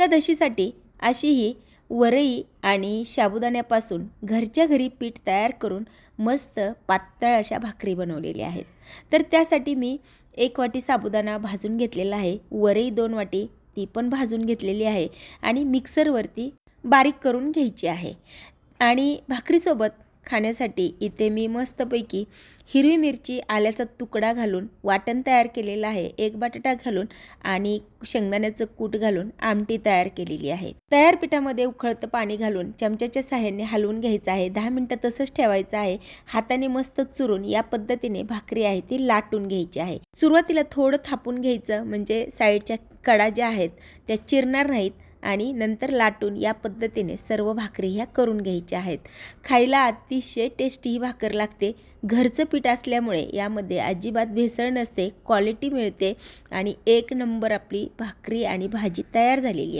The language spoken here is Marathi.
एकादशीसाठी अशी ही वरई आणि साबुदाण्यापासून घरच्या घरी पीठ तयार करून मस्त पातळ अशा भाकरी बनवलेल्या आहेत. तर त्यासाठी मी एक वाटी साबुदाणा भाजून घेतलेला आहे. वरई दोन वाटी ती पण भाजून घेतलेली आहे आणि मिक्सरवरती बारीक करून घ्यायची आहे. आणि भाकरीसोबत खाण्यासाठी इथे मी मस्तपैकी हिरवी मिरची आल्याचा तुकडा घालून वाटण तयार केलेलं आहे. एक बटाटा घालून आणि शेंगदाण्याचं कूट घालून आमटी तयार केलेली आहे. तयार पिठामध्ये उखळतं पाणी घालून चमच्याच्या साह्याने हलवून घ्यायचं आहे. दहा मिनटं तसंच ठेवायचं आहे. हाताने मस्त चुरून या पद्धतीने भाकरी आहे ती लाटून घ्यायची आहे. सुरुवातीला थोडं थापून घ्यायचं म्हणजे साईडच्या कडा ज्या आहेत त्या चिरणार नाहीत. आणि नंतर लाटून या पद्धतीने सर्व भाकरी ह्या करून घ्यायच्या आहेत. खायला अतिशय टेस्टी ही भाकर लागते. घरचं पीठ असल्यामुळे यामध्ये अजिबात भेसळ नसते क्वालिटी मिळते आणि एक नंबर आपली भाकरी आणि भाजी तयार झालेली आहे.